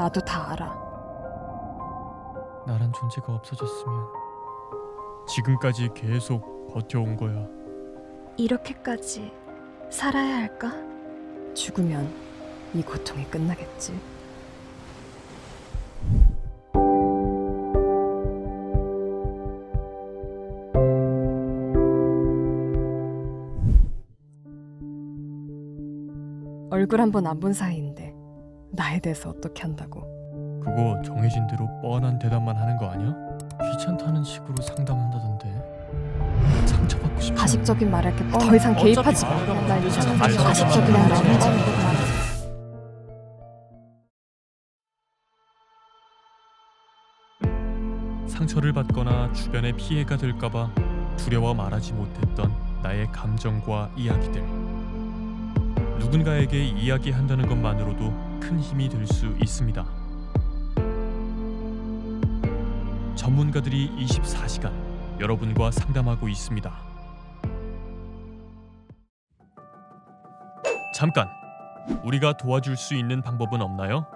나도 다 알아. 나란 존재가 없어졌으면 지금까지 계속 버텨온 거야. 이렇게까지 살아야 할까? 죽으면 이 고통이 끝나겠지. 얼굴 한 번 안 본 사이인데 나에 대해서 어떻게 한다고? 그거 정해진 대로 뻔한 대답만 하는 거 아니야? 귀찮다는 식으로 상담한다던데. 상처받고 싶지 가식적인 말할 게 더 이상 개입하지 마. 어차피 날 되잖아. 가식적이란 말하면 말을. 하지. 상처를 받거나 주변에 피해가 될까봐 두려워 말하지 못했던 나의 감정과 이야기들. 누군가에게 이야기한다는 것만으로도 큰 힘이 될 수 있습니다. 전문가들이 24시간 여러분과 상담하고 있습니다. 잠깐! 우리가 도와줄 수 있는 방법은 없나요?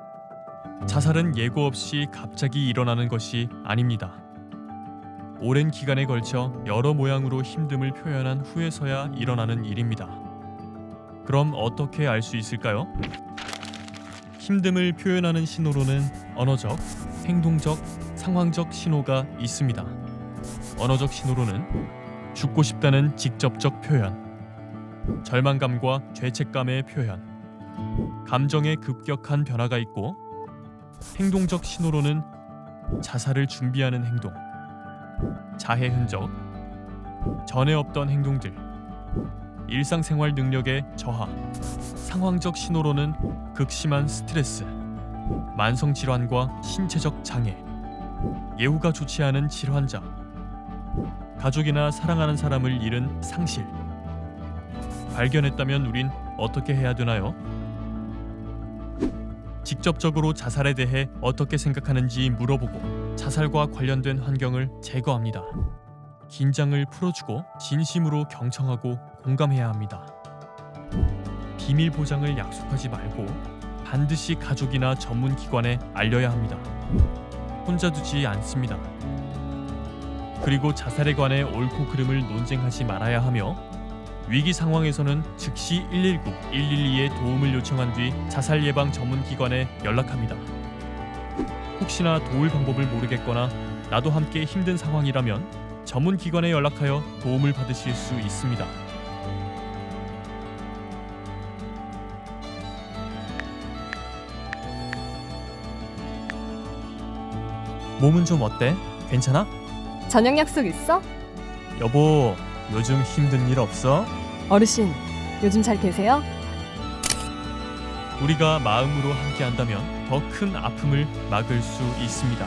자살은 예고 없이 갑자기 일어나는 것이 아닙니다. 오랜 기간에 걸쳐 여러 모양으로 힘듦을 표현한 후에서야 일어나는 일입니다. 그럼 어떻게 알 수 있을까요? 힘듦을 표현하는 신호로는 언어적, 행동적, 상황적 신호가 있습니다. 언어적 신호로는 죽고 싶다는 직접적 표현, 절망감과 죄책감의 표현, 감정의 급격한 변화가 있고 행동적 신호로는 자살을 준비하는 행동, 자해 흔적, 전에 없던 행동들, 일상생활 능력의 저하, 상황적 신호로는 극심한 스트레스, 만성 질환과 신체적 장애, 예후가 좋지 않은 질환자, 가족이나 사랑하는 사람을 잃은 상실. 발견했다면 우린 어떻게 해야 되나요? 직접적으로 자살에 대해 어떻게 생각하는지 물어보고 자살과 관련된 환경을 제거합니다. 긴장을 풀어주고 진심으로 경청하고 공감해야 합니다. 비밀 보장을 약속하지 말고 반드시 가족이나 전문 기관에 알려야 합니다. 혼자 두지 않습니다. 그리고 자살에 관해 옳고 그름을 논쟁하지 말아야 하며 위기 상황에서는 즉시 119, 112에 도움을 요청한 뒤 자살 예방 전문 기관에 연락합니다. 혹시나 도울 방법을 모르겠거나 나도 함께 힘든 상황이라면 전문 기관에 연락하여 도움을 받으실 수 있습니다. 몸은 좀 어때? 괜찮아? 저녁 약속 있어? 여보, 요즘 힘든 일 없어? 어르신, 요즘 잘 계세요? 우리가 마음으로 함께한다면 더 큰 아픔을 막을 수 있습니다.